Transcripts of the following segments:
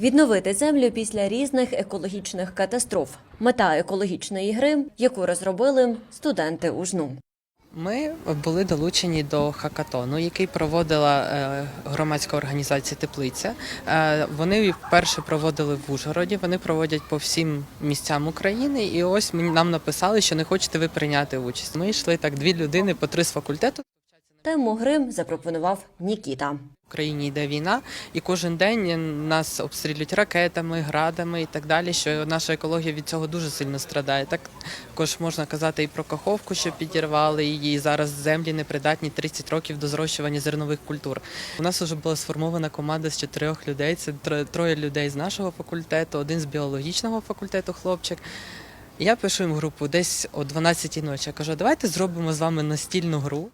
Відновити землю після різних екологічних катастроф. Мета екологічної гри, яку розробили студенти УЖНУ. Ми були долучені до хакатону, який проводила е, громадська організація Теплиця. Е, Вони вперше проводили в Ужгороді. Вони проводять по всім місцям України. І ось нам написали, що не хочете ви прийняти участь. Ми йшли так дві людини по три з факультету. Тему гри запропонував Нікіта. В країні йде війна, і кожен день нас обстрілюють ракетами, градами і так далі. Що наша екологія від цього дуже сильно страдає. Також можна казати і про каховку, що підірвали її. Зараз землі непридатні 30 років до зрощування зернових культур. У нас вже була сформована команда з чотирьох людей. Це троє людей з нашого факультету, один з біологічного факультету, хлопчик. Я пишу їм групу десь о 12-й ночі. Я кажу, давайте зробимо з вами настільну гру.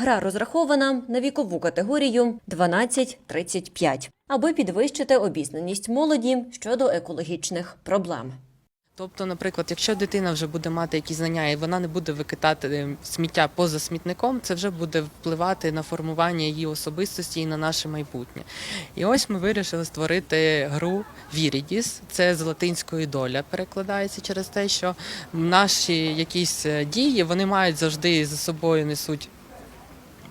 Гра розрахована на вікову категорію 12-35, аби підвищити обізнаність молоді щодо екологічних проблем. Тобто, наприклад, якщо дитина вже буде мати якісь знання і вона не буде викидати е, сміття поза смітником, це вже буде впливати на формування її особистості і на наше майбутнє. І ось ми вирішили створити гру Вірідіс. Це з латинської доля перекладається через те, що наші якісь е, дії вони мають завжди за собою несуть.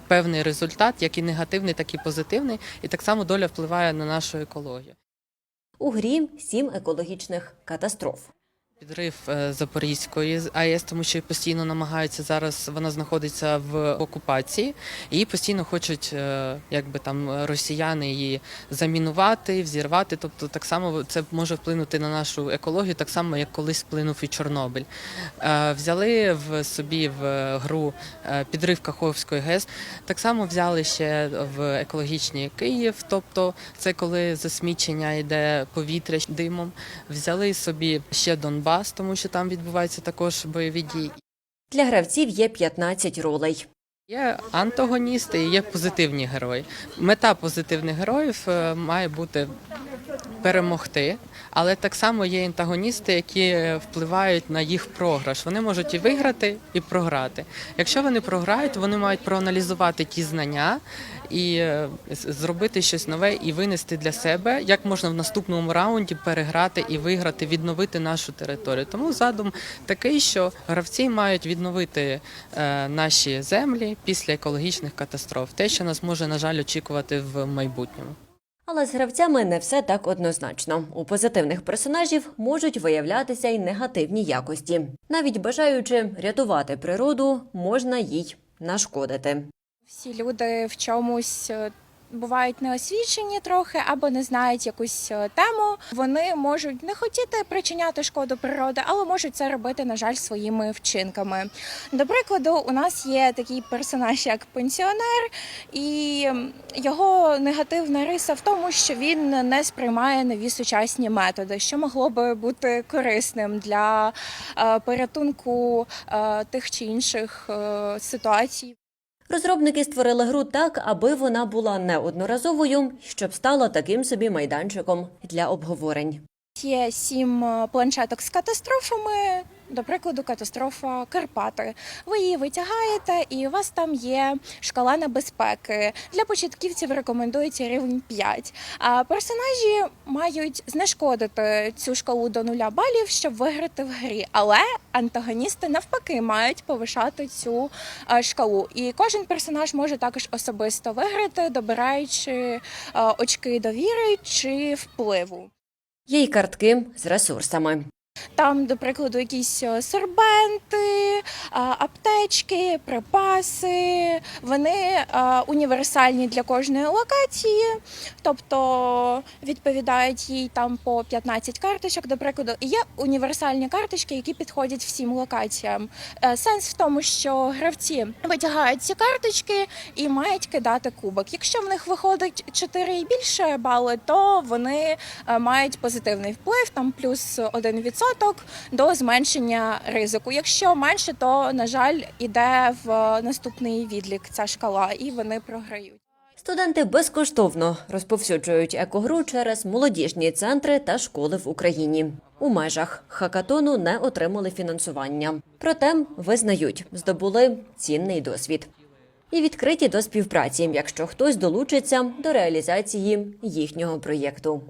Певний результат, як і негативний, так і позитивний, і так само доля впливає на нашу екологію. У грі сім екологічних катастроф. Підрив е, Запорізької АЕС, тому що постійно намагаються зараз. Вона знаходиться в окупації, і постійно хочуть, е, якби там росіяни її замінувати, взірвати. Тобто, так само це може вплинути на нашу екологію, так само як колись вплинув і Чорнобиль. Е, Взяли в собі в гру підрив Каховської ГЕС. Так само взяли ще в екологічній Київ, тобто це коли засмічення йде повітря димом. Взяли собі ще Донбас, тому що там відбуваються також бойові дії. Для гравців є 15 ролей. Є антагоністи і є позитивні герої. Мета позитивних героїв е, має бути перемогти, але так само є антагоністи, які е, впливають на їх програш. Вони можуть і виграти, і програти. Якщо вони програють, вони мають проаналізувати ті знання і е, зробити щось нове і винести для себе, як можна в наступному раунді переграти і виграти, відновити нашу територію. Тому задум такий, що гравці мають відновити е, наші землі після екологічних катастроф, те, що нас може на жаль очікувати в майбутньому. Але з гравцями не все так однозначно. У позитивних персонажів можуть виявлятися й негативні якості. Навіть бажаючи рятувати природу, можна їй нашкодити. Всі люди в чомусь е, бувають неосвічені трохи або не знають якусь е, тему. Вони можуть не хотіти причиняти шкоду природі, але можуть це робити, на жаль, своїми вчинками. До прикладу, у нас є такий персонаж, як пенсіонер, і його негативна риса в тому, що він не сприймає нові сучасні методи, що могло би бути корисним для е, порятунку е, тих чи інших ситуацій. Розробники створили гру так, аби вона була неодноразовою, щоб стала таким собі майданчиком для обговорень. Є сім е, планшеток з катастрофами. До прикладу, катастрофа Карпати. Ви її витягаєте, і у вас там є шкала небезпеки. Для початківців рекомендується рівень 5. А персонажі мають знешкодити цю шкалу до нуля балів, щоб виграти в грі. Але антагоністи навпаки мають повишати цю е, шкалу. І кожен персонаж може також особисто виграти, добираючи е, очки довіри чи впливу. Є й картки з ресурсами. Там, до прикладу, якісь е, сорбенти, аптечки, припаси. Вони е, універсальні для кожної локації, тобто відповідають їй там по 15 карточок. До прикладу, є універсальні карточки, які підходять всім локаціям. Е, Сенс в тому, що гравці витягають ці карточки і мають кидати кубок. Якщо в них виходить 4 і більше бали, то вони мають позитивний вплив, там плюс 1% до зменшення ризику. Якщо менше, то на жаль іде в наступний відлік ця шкала, і вони програють. Студенти безкоштовно розповсюджують екогру через молодіжні центри та школи в Україні. У межах хакатону не отримали фінансування. Проте визнають, здобули цінний досвід. І відкриті до співпраці, якщо хтось долучиться до реалізації їхнього проєкту.